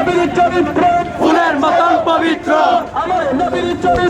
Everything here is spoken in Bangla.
নবীর চরিত্র। ফুলের মতন পবিত্র। আমার নবীর চরিত্র